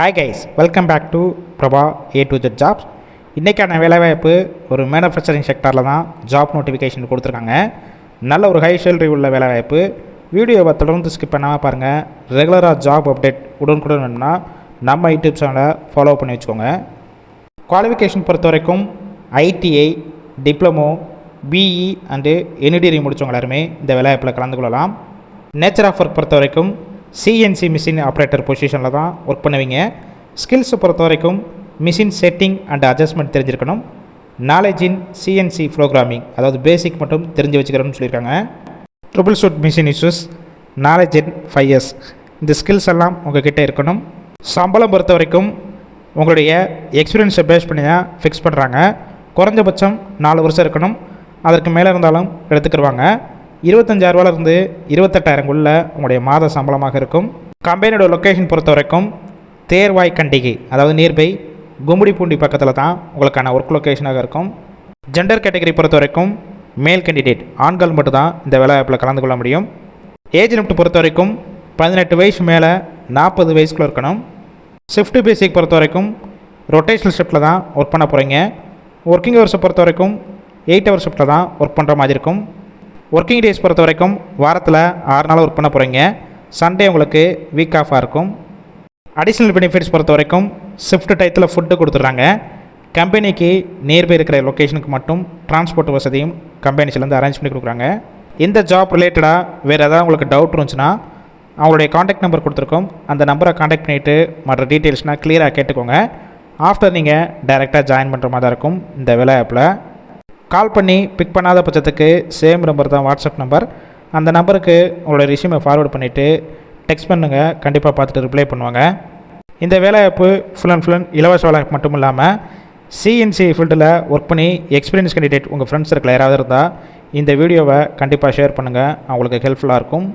Hi guys welcome back to Prabha A to Z jobs இன்றைக்கான வேலைவாய்ப்பு ஒரு manufacturing செக்டாரில் தான் ஜாப் நோட்டிஃபிகேஷன் கொடுத்துருக்காங்க. நல்ல ஒரு ஹை சேலரி உள்ள வேலைவாய்ப்பு. வீடியோவை தொடர்ந்து ஸ்கிப் பண்ணாமல் பாருங்கள் ரெகுலராக ஜாப் அப்டேட் உடனுக்குடன் வேணும்னா நம்ம யூடியூப் சேனலை ஃபாலோ பண்ணி வச்சுக்கோங்க. குவாலிஃபிகேஷன் பொறுத்த வரைக்கும் ITI diploma BE and entry முடித்தவங்க எல்லாருமே இந்த வேலைவாய்ப்பில் கலந்து கொள்ளலாம் நேச்சர் ஆஃப் ஒர்க் பொறுத்த வரைக்கும் சிஎன்சி மிஷின் ஆப்ரேட்டர் பொசிஷனில் தான் ஒர்க் பண்ணுவீங்க. ஸ்கில்ஸை பொறுத்த வரைக்கும் மிஷின் செட்டிங் அண்ட் அட்ஜஸ்ட்மெண்ட் தெரிஞ்சிருக்கணும். நாலேஜ் இன் சிஎன்சி ப்ரோக்ராமிங் அதாவது பேசிக் மட்டும் தெரிஞ்சு வச்சுக்கிறோன்னு சொல்லியிருக்காங்க. Troubleshoot machine issues knowledge in five years இந்த ஸ்கில்ஸ் எல்லாம் உங்ககிட்ட இருக்கணும். சம்பளம் பொறுத்த வரைக்கும் உங்களுடைய எக்ஸ்பீரியன்ஸை பேஸ் பண்ணி தான் ஃபிக்ஸ் பண்ணுறாங்க குறைஞ்சபட்சம் நாலு வருஷம் இருக்கணும். அதற்கு மேலே இருந்தாலும் எடுத்துக்கிடுவாங்க இருபத்தஞ்சாயிரரூவாலேருந்து இருபத்தெட்டாயிரங்குள்ள உங்களுடைய மாத சம்பளமாக இருக்கும். கம்பெனியோட லொக்கேஷன் பொறுத்த வரைக்கும் தேர்வாய் கண்டிகை அதாவது நியர்பை கும்மிடிப்பூண்டி பக்கத்தில் தான் உங்களுக்கான ஒர்க் லொக்கேஷனாக இருக்கும். ஜெண்டர் கேட்டகரி பொறுத்த வரைக்கும் மேல் கேண்டிடேட் ஆண்கள் மட்டும்தான் இந்த வேலைவாய்ப்பில் கலந்து கொள்ள முடியும். ஏஜ் லிமிட் பொறுத்த வரைக்கும் பதினெட்டு வயசு மேலே நாற்பது வயசுக்குள்ளே இருக்கணும். ஷிஃப்ட் பேசிக் பொறுத்த வரைக்கும் ரொட்டேஷனல் ஷிஃப்ட்டில் தான் ஒர்க் பண்ண போகிறீங்க ஒர்க்கிங் ஹவர்ஸை பொறுத்த வரைக்கும் எயிட் ஹவர் ஷிஃப்ட்டில் தான் ஒர்க் பண்ணுற மாதிரி இருக்கும். ஒர்க்கிங் டேஸ் பொறுத்த வரைக்கும் வாரத்தில் ஆறு நாள் ஒர்க் பண்ண போகிறீங்க சண்டே உங்களுக்கு வீக் ஆஃபாக இருக்கும். அடிஷ்னல் பெனிஃபிட்ஸ் பொறுத்த வரைக்கும் ஷிஃப்ட் டயத்தில் ஃபுட்டு கொடுத்துட்றாங்க. கம்பெனிக்கு நியர்பை இருக்கிற லொக்கேஷனுக்கு மட்டும் டிரான்ஸ்போர்ட் வசதியும் கம்பெனிஸ்லேருந்து அரேஞ்ச் பண்ணி கொடுக்குறாங்க. இந்த ஜாப் ரிலேட்டடாக வேறு ஏதாவது உங்களுக்கு டவுட் இருந்துச்சுன்னா அவங்களுடைய காண்டாக்ட் நம்பர் கொடுத்துருக்கோம். அந்த நம்பரை காண்டாக்ட் பண்ணிவிட்டு மற்ற டீட்டெயில்ஸ்னால் க்ளியராக கேட்டுக்கோங்க. ஆஃப்டர் நீங்கள் டைரெக்டாக ஜாயின் பண்ணுற மாதிரி தான் இருக்கும் இந்த வேலை ஆப்பில் கால் பண்ணி பிக் பண்ணாத பட்சத்துக்கு சேம் நம்பர் தான் வாட்ஸ்அப் நம்பர் அந்த நம்பருக்கு உங்களோட ரிஷ்யூமை ஃபார்வர்ட் பண்ணிவிட்டு டெக்ஸ்ட் பண்ணுங்கள் கண்டிப்பாக பார்த்துட்டு ரிப்ளை பண்ணுவாங்க. இந்த வேலைவாய்ப்பு ஃபுல் அண்ட் ஃபுல் அண்ட் இலவச வேலை மட்டும் இல்லாமல் சிஎன்சி ஃபீல்டில் ஒர்க் பண்ணி எக்ஸ்பீரியன்ஸ் கேண்டிடேட் உங்கள் ஃப்ரெண்ட்ஸ் சர்க்கிள் யாராவது இருந்தால் இந்த வீடியோவை கண்டிப்பாக ஷேர் பண்ணுங்கள் அவங்களுக்கு ஹெல்ப்ஃபுல்லாக இருக்கும்.